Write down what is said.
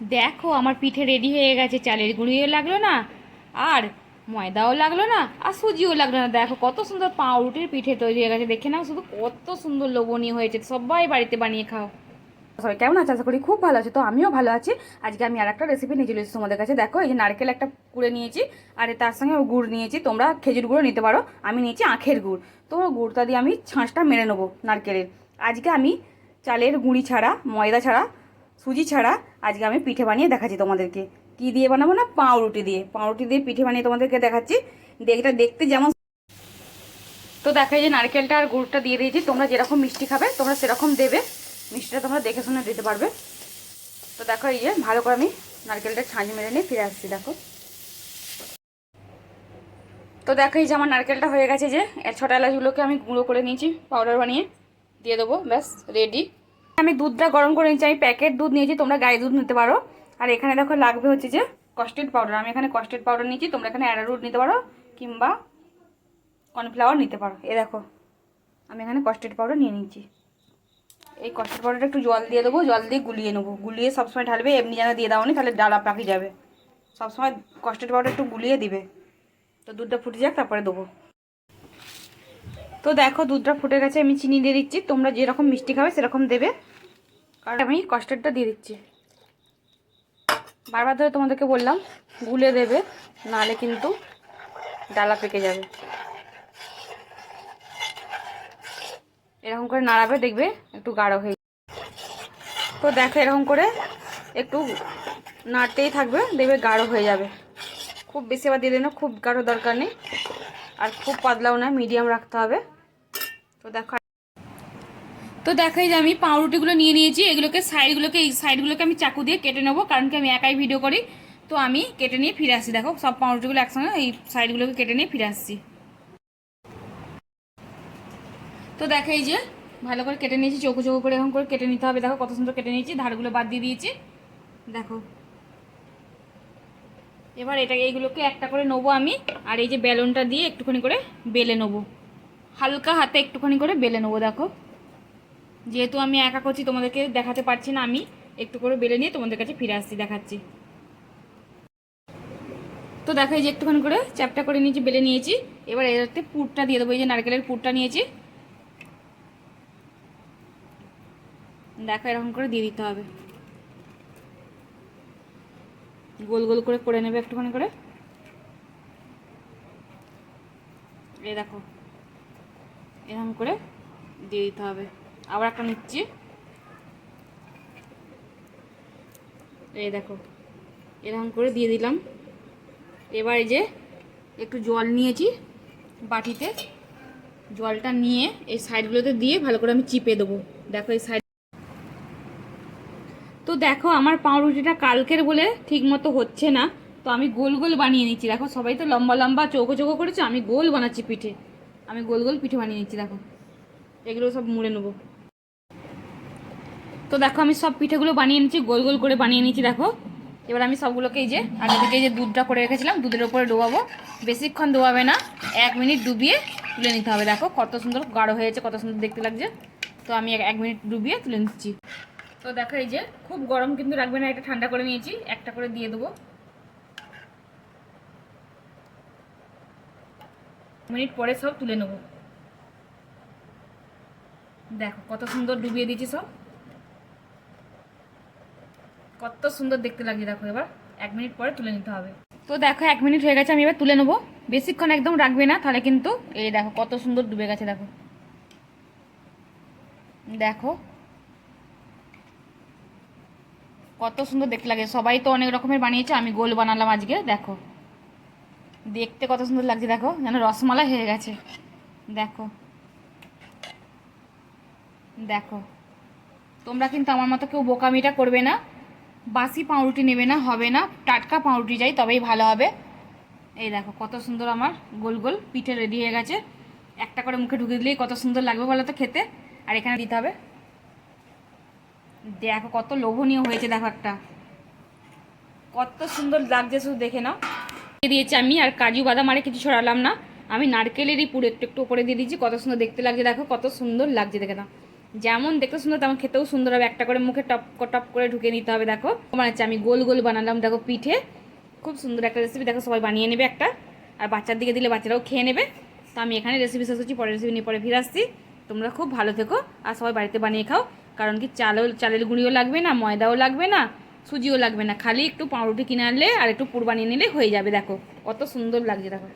দেখো, আমার পিঠে রেডি হয়ে গেছে, চালের গুঁড়িও লাগল না, আর ময়দাও লাগল না, আর সুজিও লাগল না। দেখো, কত সুন্দর পাউরুটির পিঠে তৈরি হয়ে গেছে, দেখে নাও শুধু কত সুন্দর লোভনীয় হয়েছে, সবাই বাড়িতে বানিয়ে খাও। সবাই কেমন আছে? আশা করি খুব ভালো আছে। তো আমিও ভালো আছি। আজকে আমি আর একটা রেসিপি নিয়ে চলে এসেছি তোমাদের কাছে। দেখো, এই যে নারকেল একটা কুড়ে নিয়েছি, আর তার সঙ্গে গুড় নিয়েছি। তোমরা খেজুর গুঁড়ো নিতে পারো। আমি নিয়েছি আখের গুড়। তো গুড়টা দিয়ে আমি ছাঁচটা মেরে নেব নারকেলের। আজকে আমি চালের গুঁড়ি ছাড়া, ময়দা ছাড়া সুজি ছাড়া আজকে আমি পিঠে বানিয়ে দেখাচ্ছি তোমাদেরকে। কি দিয়ে বানাবো না? পাউরুটি দিয়ে। পাউরুটি দিয়ে পিঠে বানিয়ে তোমাদেরকে দেখাচ্ছি। দেখটা দেখতে যেমন তো দেখা যে নারকেলটা আর গুড়টা দিয়ে দিয়েছি। তোমরা যেরকম মিষ্টি খাবে, তোমরা সেরকম দেবে। মিষ্টিটা তোমরা দেখে শুনে দিতে পারবে। তো দেখো, এই যে ভালো করে আমি নারকেলটা ছাঁচ মেরে নিয়ে ফিরে আসছি, দেখো। তো দেখো, এই যে আমার নারকেলটা হয়ে গেছে যে ছটা এলাচগুলোকে আমি গুঁড়ো করে নিয়েছি পাউডার বানিয়ে। দিয়ে দেবো, ব্যাস রেডি আমি দুধটা গরম করে নিয়েছি, আমি প্যাকেট দুধ নিয়েছি, তোমরা গায়ে দুধ নিতে পারো। আর এখানে দেখো লাগবে হচ্ছে যে কস্টেড পাউডার আমি এখানে কস্টেড পাউডার নিয়েছি, তোমরা এখানে অ্যারারুট নিতে পারো, কিংবা কর্নফ্লাওয়ার নিতে পারো। এ দেখো, আমি এখানে কস্টেড পাউডার নিয়ে নিচ্ছি এই কস্টেড পাউডারটা একটু জল দিয়ে দেবো, জল দিয়ে গুলিয়ে নেব। গুলিয়ে সবসময় ঢালবে, এমনি যেন দিয়ে দাও নি, তাহলে ডালা পাকি যাবে। সবসময় কস্টেড পাউডার একটু গুলিয়ে দিবে। তো দুধটা ফুটে যাক, তারপরে দেবো। তো দেখো, দুধটা ফুটে গেছে, আমি চিনি দিয়ে দিচ্ছি। তোমরা যেরকম মিষ্টি খাবে, সেরকম দেবে। কারণ আমি কস্টার্ডটা দিয়ে দিচ্ছি। বারবার ধরে তোমাদেরকে বললাম, গুলে দেবে নাহলে কিন্তু ডালা পেকে যাবে। এরকম করে নাড়াবে, দেখবে একটু গাঢ় হয়ে তো দেখো, এরকম করে একটু নাড়তেই থাকবে, দেখবে গাঢ় হয়ে যাবে। খুব বেশি আবার দিয়ে দেন খুব গাঢ় দরকার নেই। আর খুব পাতলাও না মিডিয়াম রাখতে হবে। তো দেখো তো দেখাই যে আমি পাউরুটিগুলো নিয়ে নিয়েছি, এগুলোকে সাইডগুলোকে, এই সাইডগুলোকে আমি চাকু দিয়ে কেটে নেব, কারণ কি আমি একাই ভিডিও করি। তো আমি কেটে নিয়ে ফিরে আসছি দেখো সব পাউরুটিগুলো একসঙ্গে এই সাইডগুলোকে কেটে নিয়ে ফিরে আসছি। তো দেখাই যে ভালো করে কেটে নিয়েছি, চৌকো চৌকো করে এরকম করে কেটে নিতে হবে, দেখো কত সুন্দর কেটে নিয়েছি, ধারগুলো বাদ দিয়ে দিয়েছি, দেখো। এবার এটা, এইগুলোকে একটা করে নেব আমি, আর এই যে বেলুনটা দিয়ে একটুখানি করে বেলে নেব। হালকা হাতে একটুখানি করে বেলে নেব, দেখো। যেহেতু আমি একা করছি, তোমাদেরকে দেখাতে পারছি না আমি। একটু করে বেলে নিয়ে তোমাদের কাছে ফিরে আসছি, দেখাচ্ছি। তো দেখাই যে একটুখানি করে চ্যাপটা করে নিয়েছি, বেলে নিয়েছি। এবার এটাতে পুরটা দিয়ে দেবো, এই যে নারকেলের পুরটা নিয়েছি। দেখো, এরকম করে দিয়ে দিতে হবে। গোল গোল করে করে নেবে একটুখানি করে। এই দেখো। এরকম করে দিয়ে দিতে হবে। আবার একটা নিচ্ছি। এই দেখো, এরকম করে দিয়ে দিলাম। এবার এই যে একটু জল নিয়েছি বাটিতে। জলটা নিয়ে এই সাইডগুলোতে দিয়ে ভালো করে আমি চিপে দেবো। দেখো এই সাইড তো দেখো, আমার পাউরুটিটা কালকের বলে ঠিক মতো হচ্ছে না। তো আমি গোল গোল বানিয়ে নিচ্ছি। দেখো, সবাই তো লম্বা লম্বা চৌকো চৌকো করেছে, আমি গোল বানাচ্ছি পিঠে। আমি গোল গোল পিঠে বানিয়ে নিচ্ছি, দেখো। এগুলো সব মুড়ে নেব। তো দেখো, আমি সব পিঠেগুলো বানিয়ে নিচ্ছি, গোল গোল করে বানিয়ে নিচ্ছি, দেখো। এবার আমি সবগুলোকে এই যে, আগে থেকে যে দুধটা করে রেখেছিলাম, দুধের ওপরে ডোবাবো। বেশিক্ষণ ডোবাবে না, এক মিনিট ডুবিয়ে তুলে নিতে হবে, দেখো। কত সুন্দর গাঢ় হয়েছে, কত সুন্দর দেখতে লাগছে। তো আমি এক- মিনিট ডুবিয়ে তুলে নিচ্ছি। তো দেখো, এই যে, খুব গরম কিন্তু রাখবে না, এটা ঠান্ডা করে নিয়েছি। একটা করে দিয়ে দেবো। মিনিট পরে সব তুলে নেব। দেখো, কত সুন্দর ডুবিয়ে দিয়েছি সব। কত সুন্দর দেখতে লাগছে দেখো এবার। এক মিনিট পরে তুলে নিতে হবে। তো দেখো, এক মিনিট হয়ে গেছে, আমি এবার তুলে নেব। বেশিক্ষণ একদম রাখবে না, তাহলে কিন্তু এই দেখো, কত সুন্দর ডুবে গেছে, দেখো। দেখো। কত সুন্দর দেখতে লাগে, সবাই তো অনেক রকমের বানিয়েছে, আমি গোল বানালাম আজকে, দেখো। দেখতে কত সুন্দর লাগছে, দেখো, যেন রসমালাই হয়ে গেছে। দেখো। দেখো। তোমরা কিন্তু আমার মতো কেউ বোকামিটা করবে না। বাসি পাউরুটি নেবে না, হবে না। টাটকা পাউরুটি চাই তবেই ভালো হবে। এই দেখো, কত সুন্দর আমার গোল গোল পিঠে রেডি হয়ে গেছে। একটা করে মুখে ঢুকে দিলেই কত সুন্দর লাগবে বলো তো খেতে। আর এখানে দিতে হবে। দেখো, কত লোভনীয় হয়েছে, দেখো একটা। কত সুন্দর লাগছে, শুধু দেখে নাও। দিয়েছি আমি, আর কাজু বাদাম আরে কিছু ছড়ালাম না। আমি নারকেলেরই পুরো একটু একটু উপরে দিয়ে দিয়েছি, কত সুন্দর দেখতে লাগছে, দেখো কত সুন্দর লাগছে, দেখে নাও। যেমন দেখতে সুন্দর, তেমন খেতেও সুন্দর হবে। একটা করে মুখে টপ টপ করে ঢুকে নিতে হবে, দেখো। বানাচ্ছে আমি গোল গোল বানালাম, দেখো পিঠে। খুব সুন্দর একটা রেসিপি দেখো সবাই বানিয়ে নেবে একটা। আর বাচ্চার দিকে দিলে বাচ্চারাও খেয়ে নেবে। তো আমি এখানে রেসিপি শেষ করছি পরে রেসিপি নিয়ে পরে ফিরে আসছি। তোমরা খুব ভালো থেকো, আর সবাই বাড়িতে বানিয়ে খাও। কারণ কি চালও, চালের গুঁড়িও লাগবে না, ময়দাও লাগবে না। সুজিও লাগবে না। খালি একটু পাউরুটি কিনে আনলে আর একটু পুর নিলে হয়ে যাবে, দেখো। কত সুন্দর লাগছে, দেখো।